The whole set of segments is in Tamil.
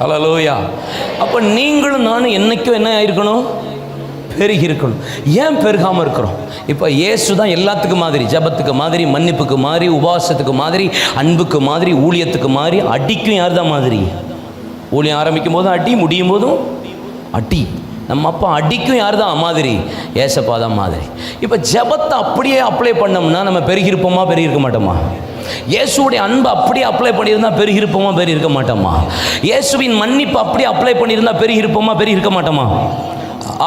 ஹalleluya அப்போ நீங்களும் நானும் என்னைக்கும் என்ன ஆயிருக்கணும்? பெருகி இருக்கணும் ஏன் பெருகாமல் இருக்கிறோம்? இப்போ இயேசு தான் எல்லாத்துக்கும் மாதிரி ஜபத்துக்கு மாதிரி மன்னிப்புக்கு மாதிரி உபவாசத்துக்கு மாதிரி அன்புக்கு மாதிரி ஊழியத்துக்கு மாதிரி அடிக்கும் யார் தான் மாதிரி? ஊழியம் ஆரம்பிக்கும் போதும் அடி முடியும் போதும் அடி. நம்ம அப்பா அடிக்கும் யார் தான்? மாதிரி. ஏசப்பா தான் மாதிரி. இப்போ ஜபத்தை அப்படியே அப்ளை பண்ணோம்னா நம்ம பெருகிருப்போமா பெருகிருக்க மாட்டோமா? இயேசுடைய அன்பு அப்படியே அப்ளை பண்ணியிருந்தால் பெருகிருப்போமா பெருகிருக்க மாட்டோமா இயேசுவின் மன்னிப்பு அப்படியே அப்ளை பண்ணியிருந்தால் பெருகிருப்போமா பெருகிருக்க மாட்டோமா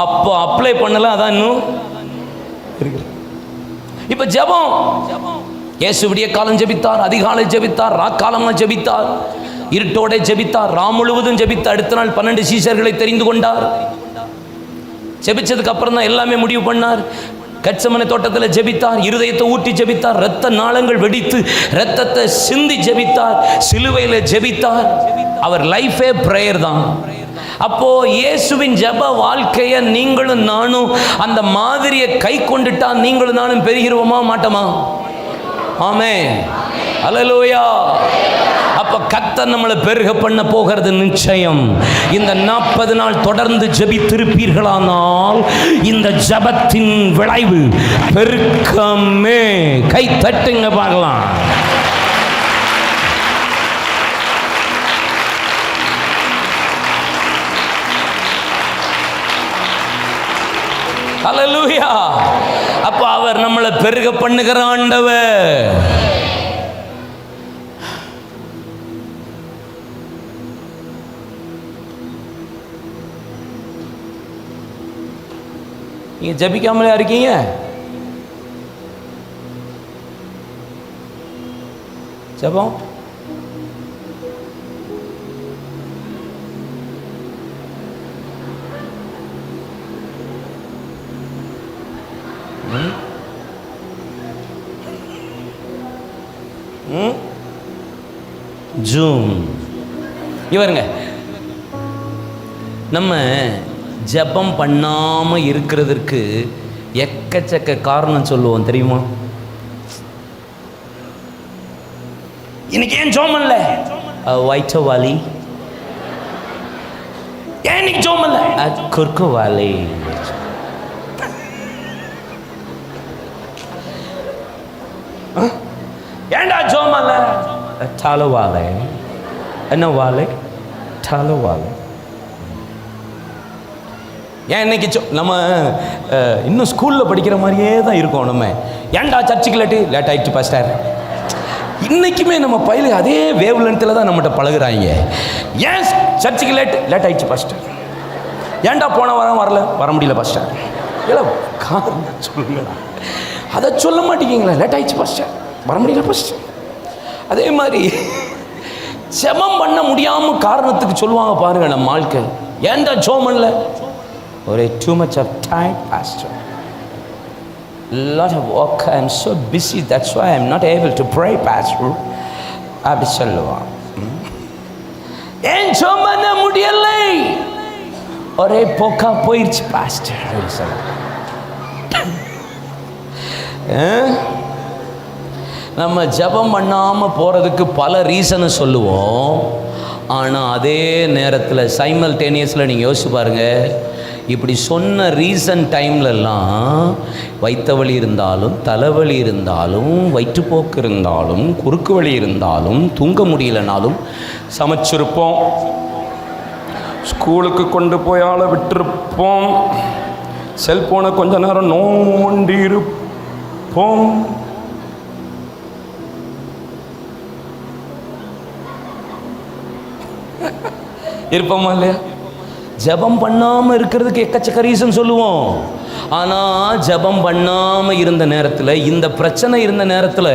அப்போ அப்ளை பண்ணல அதான் இன்னும் இப்போ ஜெபம். இயேசு விடிய காலம் ஜெபித்தார் அதிகாலை ஜபித்தார் ராக்காலமாக ஜபித்தார் இருட்டோட ஜெபித்தார் ராம் முழுவதும் ஜெபித்தார் அடுத்த நாள் பன்னெண்டு சீசர்களை தெரிந்து கொண்டார். ஜெபிச்சதுக்கு அப்புறம் தான் எல்லாமே முடிவு பண்ணார். கட்சமனை தோட்டத்தில் ஜெபித்தார் இருதயத்தை ஊட்டி ஜெபித்தார் ரத்த நாளங்கள் வெடித்து ரத்தத்தை சிந்தி ஜெபித்தார் சிலுவையில் ஜெபித்தார். அவர் லைஃபே ப்ரேயர் தான். அப்போ இயேசுவின் ஜெப வாழ்க்கையை நீங்களும் நானும் அந்த மாதிரியை கை கொண்டுட்டா நீங்களும் நானும் பெறுகிறோமா மாட்டோமா? ஆமே அலலோயா அப்போ கத்த நம்மளை பெருக பண்ண போகிறது நிச்சயம். இந்த நாற்பது நாள் தொடர்ந்து ஜபித்திருப்பீர்களானால் இந்த ஜபத்தின் விளைவு பெருக்கமே. கை தட்டுங்க பார்க்கலாம். ஹalleluya. அப்ப அவர் நம்மளை பெருக பண்ணுகிற ஆண்டவர். நீங்க ஜபிக்காமலே இருக்கீங்க? ஜபம்? ஜூம். இவருங்க நம்ம ஜெபம் பண்ணாமல் இருக்கிறதுக்கு எக்கச்சக்க காரணம் சொல்லுவோம் தெரியுமா? இன்னைக்கு ஏன் ஜோம் பண்ணல? வயிற்ற வாலி ஏன் இன்னைக்கு ஜோம் பண்ணல? குறுக்கு வாலி ஏண்டா ஏன்டா ஜோம் பண்ணல? அஹ், தலை என்ன வாலை? தலை வாலை ஏன் இன்னைக்கு சொ- நம்ம இன்னும் ஸ்கூலில் படிக்கிற மாதிரியே தான் இருக்கோம் நம்ம. ஏன்டா சர்ச்சுக்கு லேட்டு லேட் ஆகிடுச்சு பாஸ்டர் இன்னைக்குமே நம்ம பயில அதே வேவ் லென்த்தில் தான் நம்மகிட்ட பழகுறாங்க. ஏன் சர்ச்சுக்கு லேட் லேட் ஆகிடுச்சு பாஸ்டர் ஏன்டா போன வாரம் வரல? வர முடியல பாஸ்டர் இல்லை காரணம் சொல்லுங்கடா. அதை சொல்ல மாட்டேங்கிங்களா லேட் ஆகிடுச்சு பாஸ்டர் வர முடியல பாஸ்டர் அதே மாதிரி செமம் பண்ண முடியாமல் காரணத்துக்கு சொல்லுவாங்க பாருங்க நம்ம வாழ்க்கை ஏன்டா ஜோமன்ல ஒரே too much of time pastor lot of work. I'm so busy that's why i'm not able to pray pastor. அப்படி சொல்லுவான் ஏன் ஜோம் முடியலை ஒரே போக்கா போயிடுச்சு பாஸ்டர் அப்படி சொல்லுவான் நம்ம ஜெபம் பண்ணாமல் போகிறதுக்கு பல ரீசனை சொல்லுவோம். ஆனால் அதே நேரத்தில் சைமல்டேனியஸில் நீங்கள் யோசிச்சு பாருங்கள் இப்படி சொன்ன ரீசன் டைம்லலாம் வைத்த வழி இருந்தாலும் தலைவலி இருந்தாலும் வயிற்றுப்போக்கு இருந்தாலும் குறுக்கு வலி இருந்தாலும் தூங்க முடியலனாலும் சமைச்சிருப்போம். ஸ்கூலுக்கு கொண்டு போய் ஆளை விட்டிருப்போம். செல்போனை கொஞ்ச நேரம் நோண்டி இருப்போம் இருப்போமா இல்லையா? ஜெபம் பண்ணாமல் இருக்கிறதுக்கு எக்கச்சக்க ரீசன் சொல்லுவோம். ஆனால் ஜெபம் பண்ணாமல் இருந்த நேரத்தில் இந்த பிரச்சனை இருந்த நேரத்தில்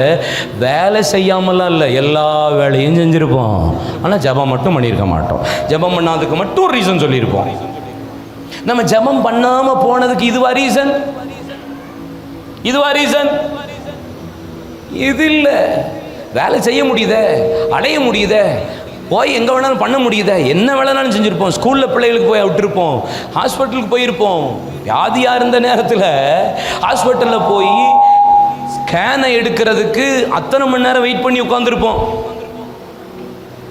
வேலை செய்யாமலாம் இல்லை எல்லா வேலையும் செஞ்சுருப்போம். ஆனால் ஜெபம் மட்டும் பண்ணியிருக்க மாட்டோம். ஜெபம் பண்ணாததுக்கு மட்டும் ஒரு ரீசன் சொல்லியிருப்போம். நம்ம ஜெபம் பண்ணாமல் போனதுக்கு இதுவா ரீசன் இதுவா ரீசன் இது இல்லை. வேலை செய்ய முடியுதே அடைய முடியுதே போய் எங்கே வேணாலும் பண்ண முடியுதா? என்ன வேலைனாலும் செஞ்சுருப்போம். ஸ்கூலில் பிள்ளைகளுக்கு போய் விட்டுருப்போம். ஹாஸ்பிட்டலுக்கு போயிருப்போம். வியாதியாக இருந்த நேரத்தில் ஹாஸ்பிட்டலில் போய் ஸ்கேனை எடுக்கிறதுக்கு அத்தனை மணி நேரம் வெயிட் பண்ணி உட்காந்துருப்போம்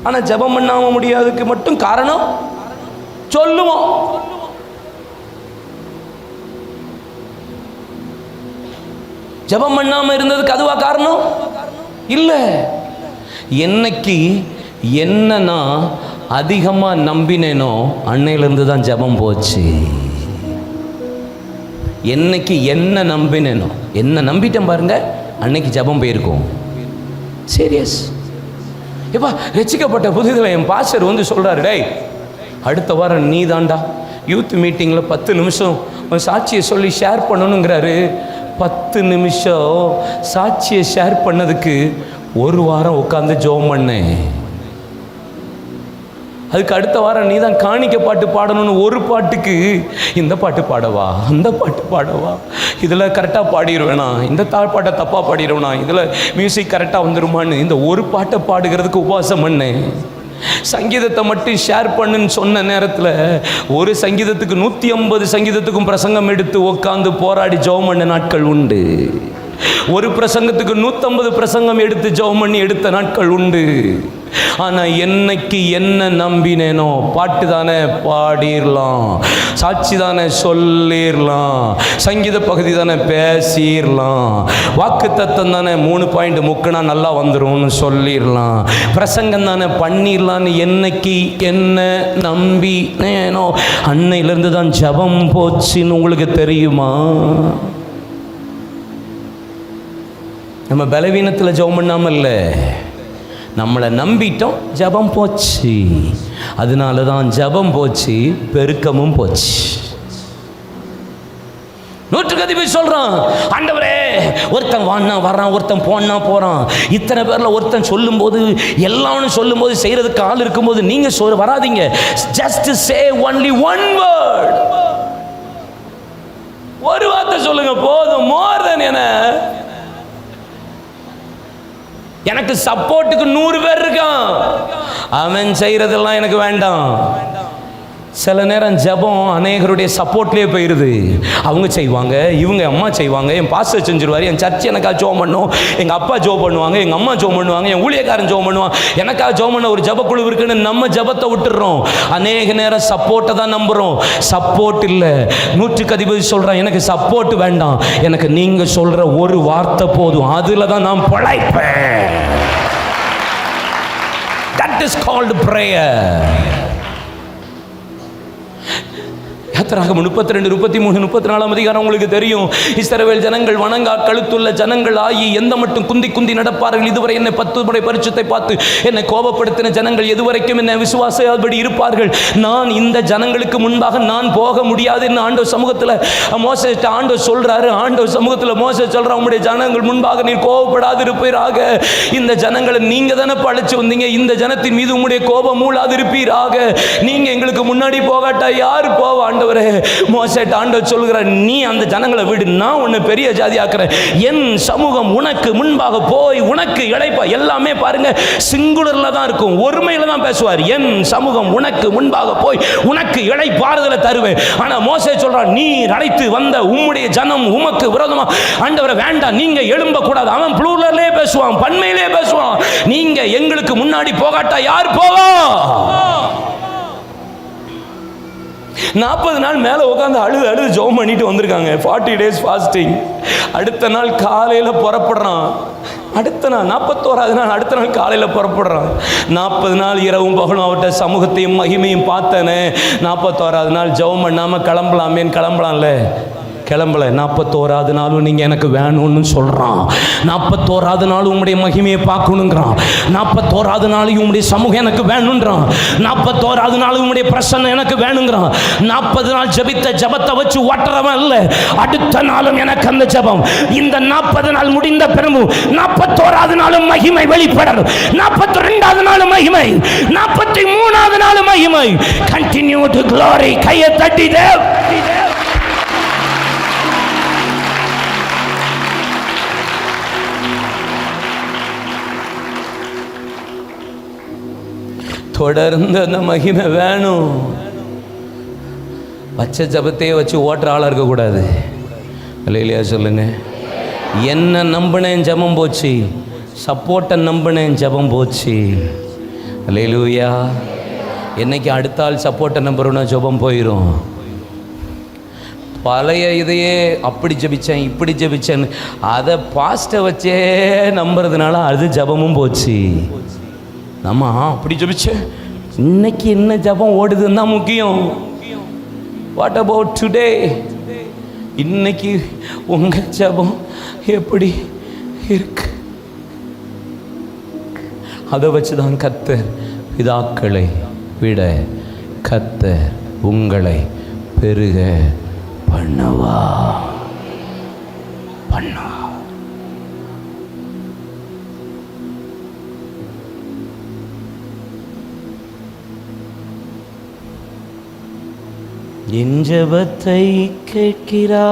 ஆனால் ஜெபம் பண்ணாமல் முடியாததுக்கு மட்டும் காரணம்? சொல்லுவோம். ஜெபம் பண்ணாமல் இருந்ததுக்கு அதுவா காரணம்? இல்லை. என்னைக்கு என்னன்னா அதிகமாக நம்பினேனோ அன்னையிலேருந்து தான் ஜெபம் போச்சு. என்னைக்கு என்ன நம்பினேனோ என்ன நம்பிட்டேன் பாருங்க அன்னைக்கு ஜெபம் போயிருக்கும். சீரியஸ் எப்பா ரசிக்கப்பட்ட புதுதில் என் பாஸ்டர் வந்து சொல்கிறாரு டேய் அடுத்த வாரம் நீ தாண்டா யூத் மீட்டிங்கில் பத்து நிமிஷம் உன் சாட்சியை சொல்லி ஷேர் பண்ணணுங்கிறாரு. பத்து நிமிஷம் சாட்சியை ஷேர் பண்ணதுக்கு ஒரு வாரம் உட்காந்து ஜோம் பண்ணேன். அதுக்கு அடுத்த வாரம் நீ தான் காணிக்க பாட்டு பாடணும்னு ஒரு பாட்டுக்கு இந்த பாட்டு பாடவா அந்த பாட்டு பாடவா? இதில் கரெக்டாக பாடிடுவேனா இந்த தா பாட்டை தப்பாக பாடிடுவேனா இதில் மியூசிக் கரெக்டாக வந்துருமான்னு இந்த ஒரு பாட்டை பாடுகிறதுக்கு உபவாசம் பண்ணேன் சங்கீதத்தை மட்டும் ஷேர் பண்ணுன்னு சொன்ன நேரத்தில் ஒரு சங்கீதத்துக்கு நூற்றி ஐம்பது சங்கீதத்துக்கும் பிரசங்கம் எடுத்து உட்காந்து போராடி ஜெபம் பண்ண நாட்கள் உண்டு. ஒரு பிரசங்கத்துக்கு நூற்றம்பது பிரசங்கம் எடுத்து ஜெபம் பண்ணி எடுத்த நாட்கள் உண்டு. ஆனால் என்னைக்கு என்ன நம்பினேனோ பாட்டு தானே பாடிடலாம் சாட்சி தானே சொல்லிடலாம் சங்கீத பகுதி தானே பேசிடலாம் வாக்கு தத்தம் தானே மூணு பாயிண்ட் முக்குனா நல்லா வந்துரும்னு சொல்லிடலாம் பிரசங்கம் தானே பண்ணிடலான்னு என்னைக்கு என்ன நம்பினேனோ அன்னையிலேருந்து தான் ஜபம் போச்சுன்னு உங்களுக்கு தெரியுமா? நம்ம பலவீனத்தில் ஜெபம் பண்ணாமல் இல்லை நம்மளை நம்பிட்டோம் ஜெபம் போச்சு. அதனால தான் ஜெபம் போச்சு பெருக்கமும் போச்சு. நூற்றுக்கு அதிபதி சொல்கிறான் ஆண்டவரே ஒருத்தன் வான்னா வர்றான் ஒருத்தன் போனா போறான். இத்தனை பேர்ல ஒருத்தன் சொல்லும்போது எல்லாரும் சொல்லும்போது செய்யறதுக்கு ஆள் இருக்கும்போது நீங்க சொல் வராதீங்க. Just say only one word ஒரு வார்த்தை சொல்லுங்க போதும் மோர் தென் என. எனக்கு சப்போர்ட்டுக்கு நூறு பேர் இருக்கான். அவன் செய்யறதெல்லாம் எனக்கு வேண்டாம். சில நேரம் ஜெபம் அநேகருடைய சப்போர்ட்லேயே போயிடுது அவங்க செய்வாங்க இவங்க அம்மா செய்வாங்க என் பாஸ்டர் செஞ்சிருவார் என் சர்ச் எனக்காக ஜோம் பண்ணும் எங்கள் அப்பா ஜோ பண்ணுவாங்க எங்கள் அம்மா ஜோ பண்ணுவாங்க என் ஊழியக்காரன் ஜோ பண்ணுவான். எனக்காக ஜோ பண்ண ஒரு ஜெபக்குழு இருக்குன்னு நம்ம ஜெபத்தை விட்டுடுறோம் அநேக நேரம் சப்போர்ட்டை தான் நம்புகிறோம் சப்போர்ட் இல்லை. நூற்றுக்கு அதிபதி சொல்கிறான் எனக்கு சப்போர்ட் வேண்டாம். எனக்கு நீங்கள் சொல்கிற ஒரு வார்த்தை போதும். அதில் தான் நான் பழைப்பேன் தட் இஸ் கால்டு ப்ரேயர் யாத்திராகம் முப்பத்தி ரெண்டு முப்பத்தி மூணு முப்பத்தி நாலாம் அதிகாரம் உங்களுக்கு தெரியும். இஸ்ரவேல் ஜனங்கள் வணங்கா கழுத்துள்ள ஜனங்கள் ஆகி எந்த மட்டும் குந்தி குந்தி நடப்பார்கள்? இதுவரை என்னை பத்து முறை பரிச்சத்தை பார்த்து என்னை கோபப்படுத்தின ஜனங்கள் எதுவரைக்கும் என்னை விசுவாசப்படி இருப்பார்கள்? நான் இந்த ஜனங்களுக்கு முன்பாக நான் போக முடியாதுன்னு ஆண்டவர் சமூகத்தில் மோச ஆண்டவர் சொல்றாரு. ஆண்டவர் சமூகத்தில் மோச சொல்ற உங்களுடைய ஜனங்கள் முன்பாக நீ கோபப்படாது இருப்பீராக இந்த ஜனங்களை நீங்க தானே பழைச்சு வந்தீங்க? இந்த ஜனத்தின் மீது உங்களுடைய கோபம் மூளாது இருப்பீராக நீங்க எங்களுக்கு முன்னாடி போகாட்டா? யார் போவா? ஆண்டவர் மோசட் ஆண்டவர் சொல்கிற நீ அந்த ஜனங்களை விடு நான் உன்னை பெரிய ஜாதி ஆக்குறேன் என் சமூகம் உனக்கு முன்பாக போய் உனக்கு இழைப்பா எல்லாமே பாருங்க சிங்குலர்ல தான் இருக்கும். ஒருமையில தான் பேசுவார். என் சமூகம் உனக்கு முன்பாக போய் உனக்கு இழைப்பாறுதலை தருவேன். ஆனா மோசே சொல்றான் நீ அழைத்து வந்த உம்முடைய ஜனம் உமக்கு விரோதமா? ஆண்டவரை வேண்டாம் நீங்க எழும்ப கூடாது அவன் ப்ளூரலே பேசுவான் பன்மையிலே பேசுவான். நீங்க எங்களுக்கு முன்னாடி போகாட்டா யார் போவா? நாற்பது நாள் மேலே உட்காந்து அழுது அழுது ஜோம் பண்ணிட்டு வந்திருக்காங்க. ஃபார்ட்டி டேஸ் ஃபாஸ்டிங் அடுத்த நாள் காலையில் புறப்படுறான். அடுத்த நாள் நாற்பத்தோராது நாள் அடுத்த நாள் காலையில் புறப்படுறான். நாற்பது நாள் இரவும் பகலும் அவர்கிட்ட சமூகத்தையும் மகிமையும் பார்த்தேனே. நாற்பத்தோராது நாள் ஜெபம் பண்ணாமல் கிளம்பலாமேன்னு கிளம்பலாம்ல. கிளம்பல. நாற்பத்தோராது நாளும் நீங்கள் எனக்கு வேணும்னு சொல்கிறான் நாற்பத்தோராது நாளும் உங்களுடைய மகிமையை பார்க்கணுங்கிறான். நாற்பத்தோராது நாளும் உங்களுடைய சமூகம் எனக்கு வேணுன்றான் நாற்பத்தோராது நாளும் உங்களுடைய பிரசன்னம் எனக்கு வேணுங்கிறான். நாற்பது நாள் ஜெபித்த ஜெபத்தை வச்சு ஓட்டுறவன் இல்லை அடுத்த நாளும் எனக்கு அந்த ஜெபம். இந்த நாற்பது நாள் முடிந்த பிறகு நாற்பத்தோராது நாளும் மகிமை வெளிப்படணும். நாற்பத்தி ரெண்டாவது நாளும் மகிமை. நாற்பத்தி மூணாவது நாளும் மகிமை. கண்டினியூ டு க்ளோரி கையை தட்டி தேவ். தொடர்ந்து அந்த மகிமை வேணும். பச்சை ஜபத்தையே வச்சு ஓட்டுற ஆளாக இருக்கக்கூடாது இல்லையா சொல்லுங்க. என்ன நம்பினேன் ஜபம் போச்சு. சப்போர்ட்டை நம்பினேன் ஜபம் போச்சு. அல்லேலூயா. என்னைக்கு அடுத்த ஆள் சப்போர்ட்டை நம்புறோன்னா ஜெபம் போயிடும் பழைய இதையே அப்படி ஜெபிச்சேன் இப்படி ஜபித்தேன் அதை பாஸ்ட்டை வச்சே நம்புறதுனால அது ஜெபமும் போச்சு. நம்ம அப்படி ஜெபிச்சேன் இன்னைக்கு என்ன ஜெபம் ஓடுதுன்னு தான் முக்கியம். வாட் அபவுட் டுடே இன்னைக்கு உங்க ஜெபம் எப்படி இருக்கு? அதை வச்சு தான் கத்தர் பிதாக்களை விட கத்தர் உங்களை பெருக பண்ணவா என் கேட்கிறா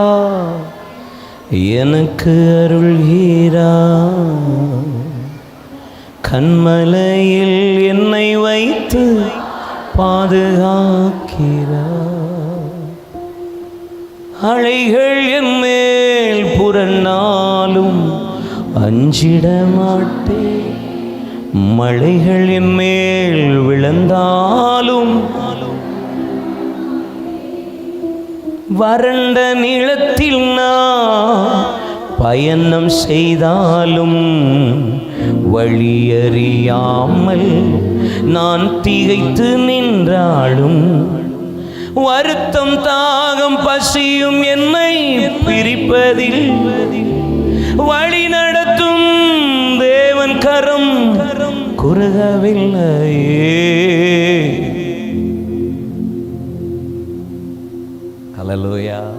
எனக்கு அருள்கிறா. கண்மலையில் என்னை வைத்து பாதுகாக்கிறா. அலைகள் என் மேல் புரண்டாலும் அஞ்சிட மாட்டேன் மழைகள் என் மேல் விழுந்தாலும் வறண்ட நிலத்தில் நான் பயணம் செய்தாலும் வழியறியாமல் நான் திகைத்து நின்றாலும் வருத்தம் தாகம் பசியும் என்னை பிரிப்பதில் வழி நடத்தும் தேவன் கரம் குறுகவில்லையே. Hallelujah.